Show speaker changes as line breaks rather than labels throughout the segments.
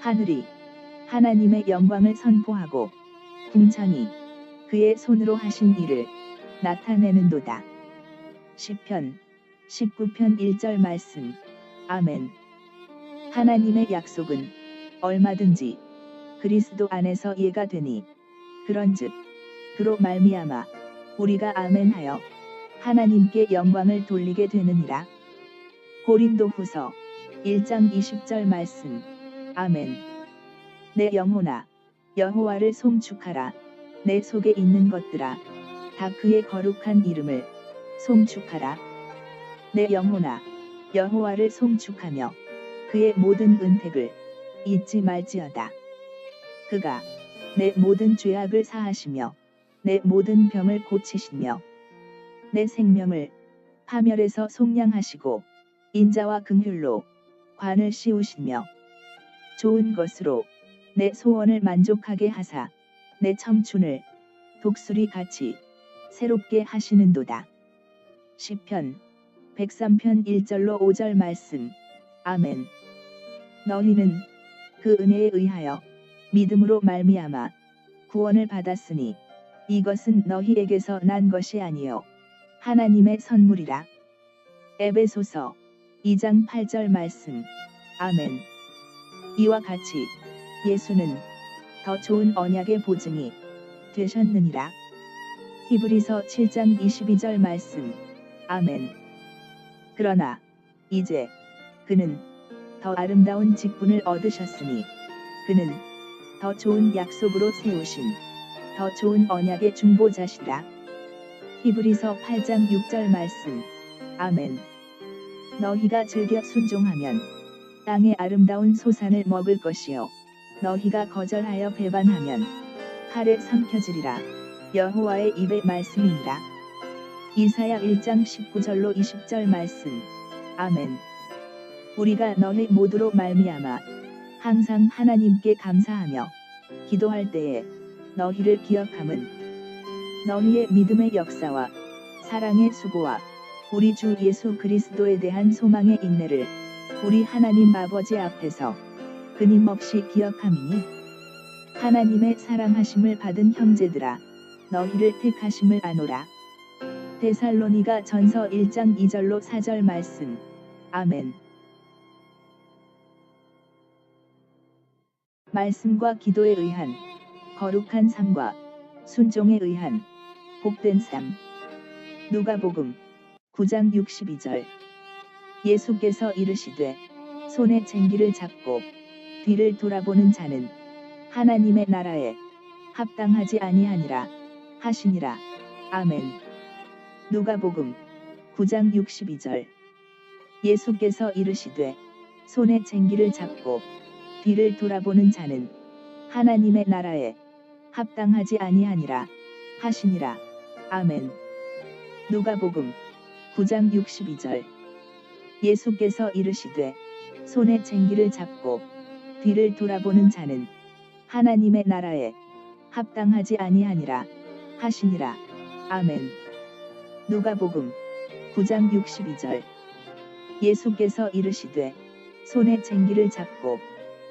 하늘이 하나님의 영광을 선포하고 궁창이 그의 손으로 하신 일을 나타내는도다. 시편 19편 1절 말씀. 아멘. 하나님의 약속은 얼마든지 그리스도 안에서 이해가 되니 그런즉 그로 말미암아 우리가 아멘하여 하나님께 영광을 돌리게 되느니라. 고린도후서 1장 20절 말씀. 아멘. 내 영혼아 여호와를 송축하라. 내 속에 있는 것들아 다 그의 거룩한 이름을 송축하라. 내 영혼아 여호와를 송축하며 그의 모든 은택을 잊지 말지어다. 그가 내 모든 죄악을 사하시며 내 모든 병을 고치시며 내 생명을 파멸에서 속량하시고 인자와 긍휼로 관을 씌우시며 좋은 것으로 내 소원을 만족하게 하사 내 청춘을 독수리 같이 새롭게 하시는도다. 시편 103편 1절로 5절 말씀. 아멘. 너희는 그 은혜에 의하여 믿음으로 말미암아 구원을 받았으니 이것은 너희에게서 난 것이 아니요 하나님의 선물이라. 에베소서 2장 8절 말씀. 아멘. 이와 같이 예수는 더 좋은 언약의 보증이 되셨느니라. 히브리서 7장 22절 말씀. 아멘. 그러나 이제 그는 더 아름다운 직분을 얻으셨으니 그는 더 좋은 약속으로 세우신 더 좋은 언약의 중보자시라. 히브리서 8장 6절 말씀. 아멘. 너희가 즐겨 순종하면 땅의 아름다운 소산을 먹을 것이요 너희가 거절하여 배반하면 칼에 삼켜지리라. 여호와의 입의 말씀이니라. 이사야 1장 19절로 20절 말씀. 아멘. 우리가 너희 모두로 말미암아 항상 하나님께 감사하며 기도할 때에 너희를 기억함은 너희의 믿음의 역사와 사랑의 수고와 우리 주 예수 그리스도에 대한 소망의 인내를 우리 하나님 아버지 앞에서 끊임없이 기억함이니 하나님의 사랑하심을 받은 형제들아 너희를 택하심을 아노라. 데살로니가 전서 1장 2절로 4절 말씀. 아멘. 말씀과 기도에 의한 거룩한 삶과 순종에 의한 복된 삶. 누가복음 9장 62절. 예수께서 이르시되 손에 쟁기를 잡고 뒤를 돌아보는 자는 하나님의 나라에 합당하지 아니하니라 하시니라. 아멘. 누가복음 9장 62절. 예수께서 이르시되 손에 쟁기를 잡고 뒤를 돌아보는 자는 하나님의 나라에 합당하지 아니하니라 하시니라. 아멘. 누가복음 9장 62절. 예수께서 이르시되 손에 쟁기를 잡고 뒤를 돌아보는 자는 하나님의 나라에 합당하지 아니하니라 하시니라. 아멘. 누가복음 9장 62절. 예수께서 이르시되 손에 쟁기를 잡고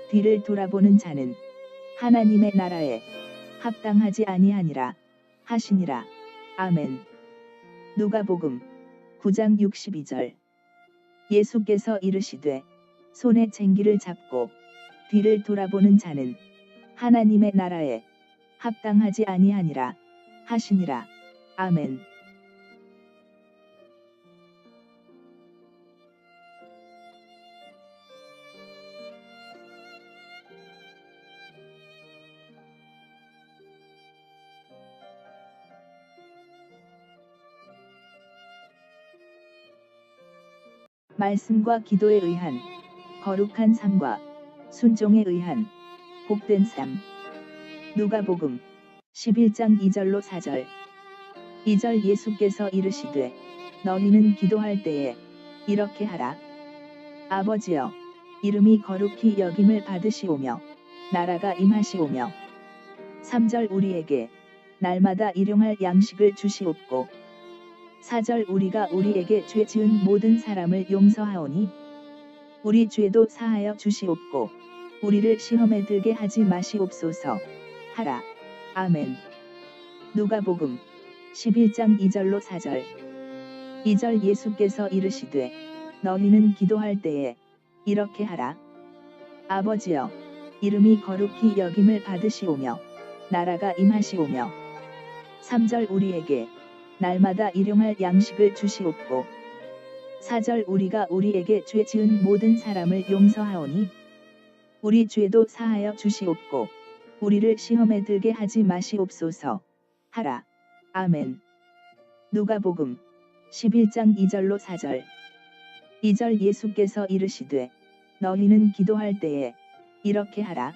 뒤를 돌아보는 자는 하나님의 나라에 합당하지 아니하니라 하시니라. 아멘. 누가복음 9장 62절. 예수께서 이르시되 손에 쟁기를 잡고 뒤를 돌아보는 자는 하나님의 나라에 합당하지 아니하니라 하시니라. 아멘. 말씀과 기도에 의한 거룩한 삶과 순종에 의한 복된 삶. 누가복음 11장 2절로 4절. 2절 예수께서 이르시되 너희는 기도할 때에 이렇게 하라. 아버지여 이름이 거룩히 여김을 받으시오며 나라가 임하시오며 3절 우리에게 날마다 일용할 양식을 주시옵고 4절 우리가 우리에게 죄 지은 모든 사람을 용서하오니 우리 죄도 사하여 주시옵고 우리를 시험에 들게 하지 마시옵소서. 하라. 아멘. 누가복음 11장 2절로 4절 2절 예수께서 이르시되 너희는 기도할 때에 이렇게 하라. 아버지여 이름이 거룩히 여김을 받으시오며 나라가 임하시오며 3절 우리에게 날마다 일용할 양식을 주시옵고 4절 우리가 우리에게 죄 지은 모든 사람을 용서하오니 우리 죄도 사하여 주시옵고 우리를 시험에 들게 하지 마시옵소서. 하라. 아멘. 누가복음 11장 2절로 4절. 2절 예수께서 이르시되 너희는 기도할 때에 이렇게 하라.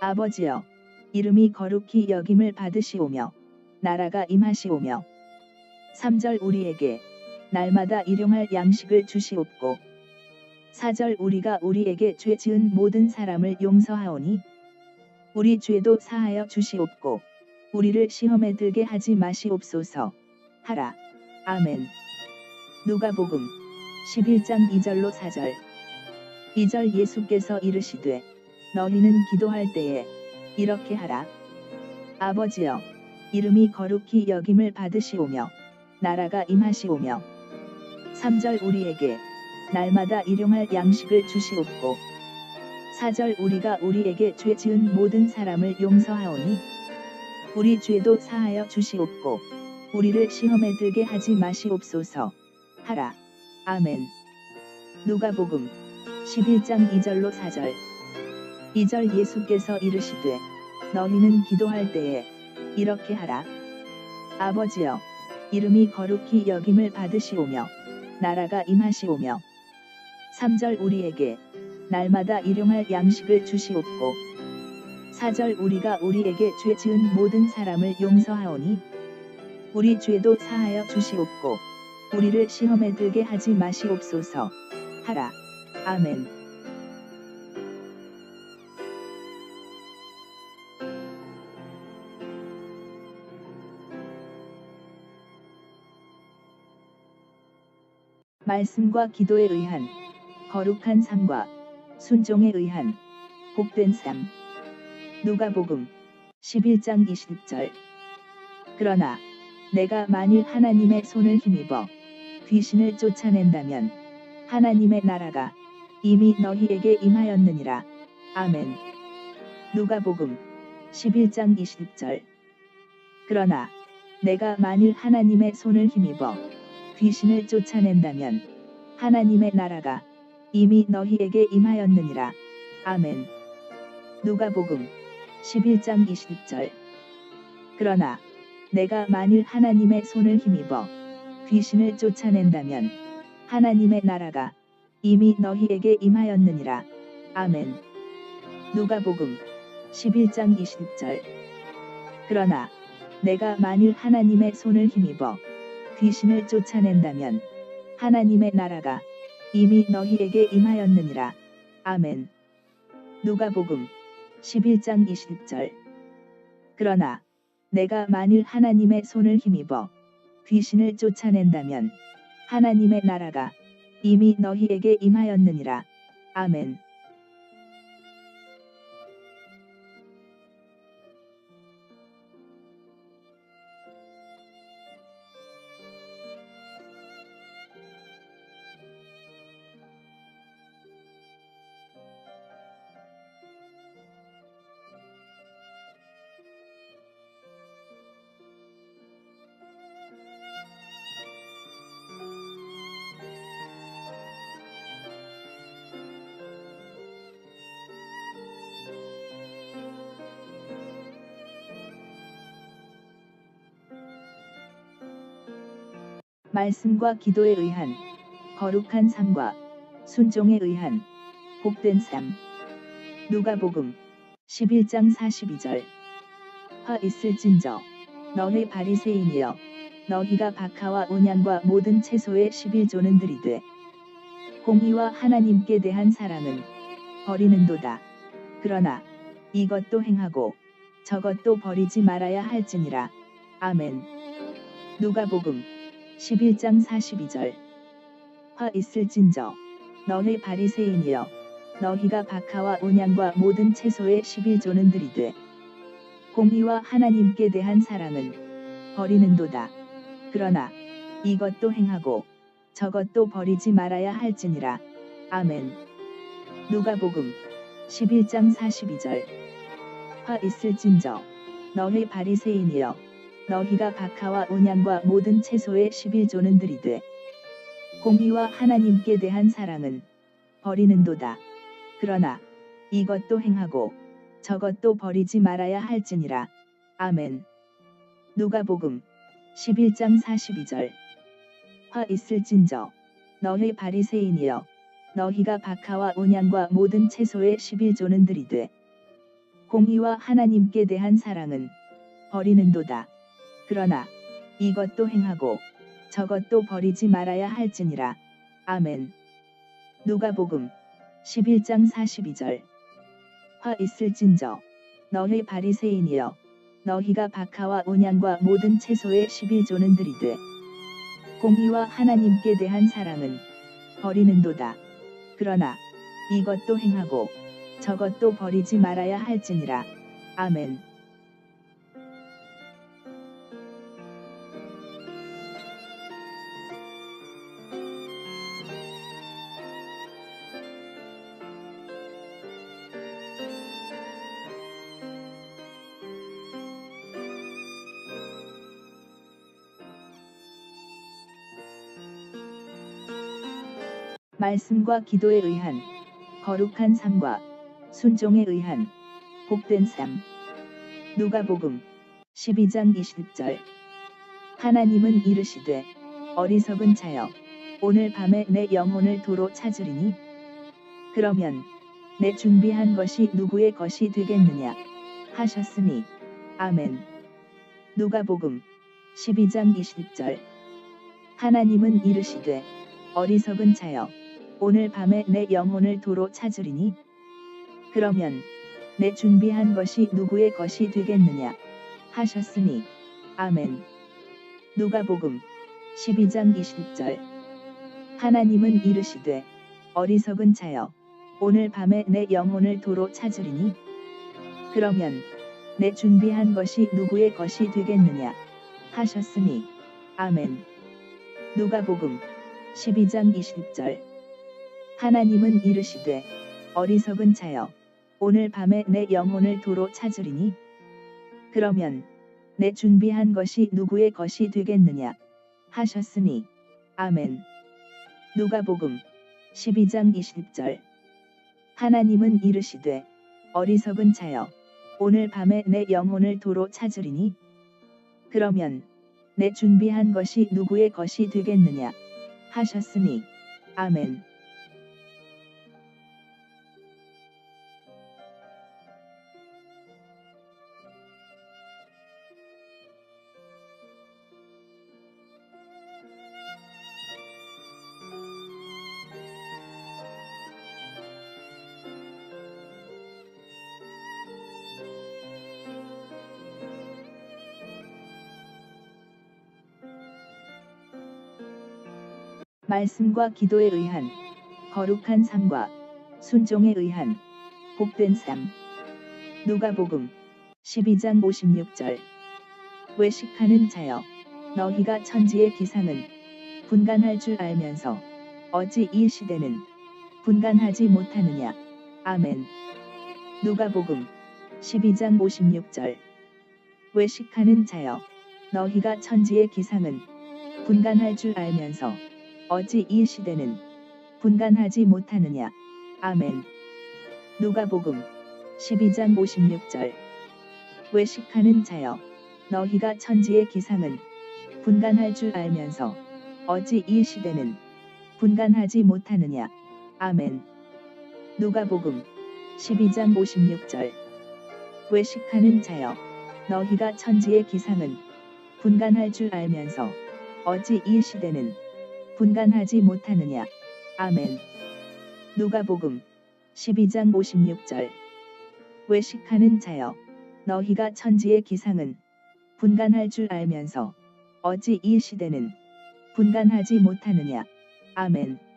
아버지여 이름이 거룩히 여김을 받으시오며 나라가 임하시오며 3절 우리에게 날마다 일용할 양식을 주시옵고 4절 우리가 우리에게 죄 지은 모든 사람을 용서하오니 우리 죄도 사하여 주시옵고 우리를 시험에 들게 하지 마시옵소서. 하라. 아멘. 누가복음 11장 2절로 4절. 2절 예수께서 이르시되 너희는 기도할 때에 이렇게 하라. 아버지여 이름이 거룩히 여김을 받으시오며 나라가 임하시오며 3절 우리에게 날마다 일용할 양식을 주시옵고 4절 우리가 우리에게 죄 지은 모든 사람을 용서하오니 우리 죄도 사하여 주시옵고 우리를 시험에 들게 하지 마시옵소서. 하라. 아멘. 누가복음 11장 2절로 4절. 2절 예수께서 이르시되 너희는 기도할 때에 이렇게 하라. 아버지여 이름이 거룩히 여김을 받으시오며 나라가 임하시오며. 3절 우리에게 날마다 일용할 양식을 주시옵고 4절 우리가 우리에게 죄 지은 모든 사람을 용서하오니 우리 죄도 사하여 주시옵고 우리를 시험에 들게 하지 마시옵소서. 하라. 아멘 말씀과 기도에 의한 거룩한 삶과 순종에 의한 복된 삶. 누가복음 11장 20절. 그러나 내가 만일 하나님의 손을 힘입어 귀신을 쫓아낸다면 하나님의 나라가 이미 너희에게 임하였느니라. 아멘. 누가복음 11장 20절. 그러나 내가 만일 하나님의 손을 힘입어 귀신을 쫓아낸다면 하나님의 나라가 이미 너희에게 임하였느니라. 아멘. 누가복음 11장 20절. 그러나 내가 만일 하나님의 손을 힘입어 귀신을 쫓아낸다면 하나님의 나라가 이미 너희에게 임하였느니라. 아멘. 누가복음 11장 20절. 그러나 내가 만일 하나님의 손을 힘입어 귀신을 쫓아낸다면 하나님의 나라가 이미 너희에게 임하였느니라. 아멘. 누가복음 11장 20절. 그러나 내가 만일 하나님의 손을 힘입어 귀신을 쫓아낸다면 하나님의 나라가 이미 너희에게 임하였느니라. 아멘. 말씀과 기도에 의한 거룩한 삶과 순종에 의한 복된 삶. 누가복음 11장 42절. 화 있을진저 너희 바리새인이여 너희가 박하와 온양과 모든 채소의 11조는 들이되 공의와 하나님께 대한 사랑은 버리는도다. 그러나 이것도 행하고 저것도 버리지 말아야 할지니라. 아멘. 누가복음 11장 42절 화 있을진저 너희 바리새인이여 너희가 박하와 온양과 모든 채소의 11조는 들이되 공의와 하나님께 대한 사랑은 버리는도다. 그러나 이것도 행하고 저것도 버리지 말아야 할지니라. 아멘. 누가복음 11장 42절 화 있을진저 너희 바리새인이여 너희가 박하와 온양과 모든 채소의 11조는 들이되 공의와 하나님께 대한 사랑은 버리는도다. 그러나 이것도 행하고 저것도 버리지 말아야 할지니라. 아멘. 누가복음 11장 42절 화 있을진저 너희 바리새인이여 너희가 박하와 온양과 모든 채소의 11조는 들이되 공의와 하나님께 대한 사랑은 버리는도다. 그러나 이것도 행하고 저것도 버리지 말아야 할지니라. 아멘. 누가복음 11장 42절 화 있을진저 너희 바리새인이여 너희가 박하와 온양과 모든 채소의 11조는 들이되 공의와 하나님께 대한 사랑은 버리는도다. 그러나 이것도 행하고 저것도 버리지 말아야 할지니라. 아멘. 말씀과 기도에 의한 거룩한 삶과 순종에 의한 복된 삶. 누가복음 12장 20절 하나님은 이르시되 어리석은 자여 오늘 밤에 내 영혼을 도로 찾으리니 그러면 내 준비한 것이 누구의 것이 되겠느냐 하셨으니 아멘. 누가복음 12장 20절 하나님은 이르시되 어리석은 자여 오늘 밤에 내 영혼을 도로 찾으리니? 그러면 내 준비한 것이 누구의 것이 되겠느냐? 하셨으니 아멘. 누가복음 12장 20절. 하나님은 이르시되 어리석은 자여 오늘 밤에 내 영혼을 도로 찾으리니? 그러면 내 준비한 것이 누구의 것이 되겠느냐? 하셨으니 아멘. 누가복음 12장 20절 하나님은 이르시되 어리석은 자여 오늘 밤에 내 영혼을 도로 찾으리니? 그러면 내 준비한 것이 누구의 것이 되겠느냐? 하셨으니 아멘. 누가복음 12장 20절. 하나님은 이르시되 어리석은 자여 오늘 밤에 내 영혼을 도로 찾으리니? 그러면 내 준비한 것이 누구의 것이 되겠느냐? 하셨으니 아멘 말씀과 기도에 의한 거룩한 삶과 순종에 의한 복된 삶. 누가복음 12장 56절 외식하는 자여 너희가 천지의 기상은 분간할 줄 알면서 어찌 이 시대는 분간하지 못하느냐. 아멘. 누가복음 12장 56절 외식하는 자여 너희가 천지의 기상은 분간할 줄 알면서 어찌 이 시대는 분간하지 못하느냐. 아멘. 누가복음 12장 56절 외식하는 자여 너희가 천지의 기상은 분간할 줄 알면서 어찌 이 시대는 분간하지 못하느냐. 아멘. 누가복음 12장 56절 외식하는 자여 너희가 천지의 기상은 분간할 줄 알면서 어찌 이 시대는 분간하지 못하느냐. 아멘. 누가복음 12장 56절 외식하는 자여 너희가 천지의 기상은 분간할 줄 알면서 어찌 이 시대는 분간하지 못하느냐. 아멘.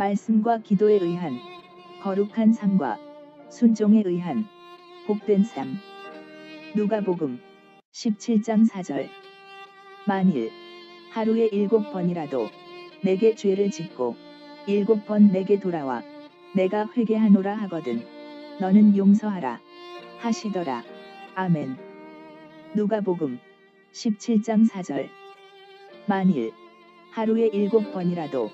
말씀과 기도에 의한 거룩한 삶과 순종에 의한 복된 삶. 누가복음 17장 4절. 만일 하루에 일곱 번이라도 내게 죄를 짓고 일곱 번 내게 돌아와 내가 회개하노라 하거든 너는 용서하라 하시더라. 아멘. 누가복음 17장 4절. 만일 하루에 일곱 번이라도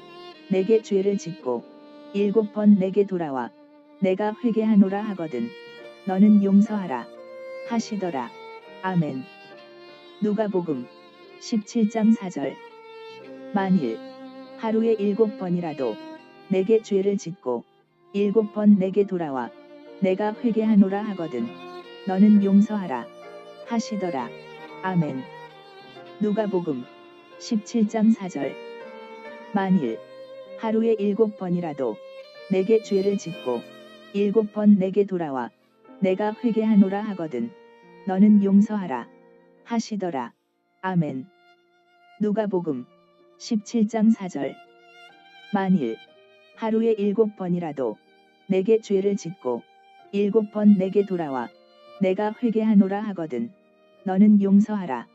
내게 죄를 짓고 일곱 번 내게 돌아와 내가 회개하노라 하거든 너는 용서하라 하시더라. 아멘. 누가복음 17장 4절. 만일 하루에 일곱 번이라도 내게 죄를 짓고 일곱 번 내게 돌아와 내가 회개하노라 하거든 너는 용서하라 하시더라. 아멘. 누가복음 17장 4절. 만일 하루에 일곱 번이라도 내게 죄를 짓고 일곱 번 내게 돌아와 내가 회개하노라 하거든 너는 용서하라 하시더라. 아멘. 누가복음 17장 4절. 만일 하루에 일곱 번이라도 내게 죄를 짓고 일곱 번 내게 돌아와 내가 회개하노라 하거든 너는 용서하라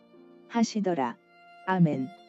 하시더라. 아멘.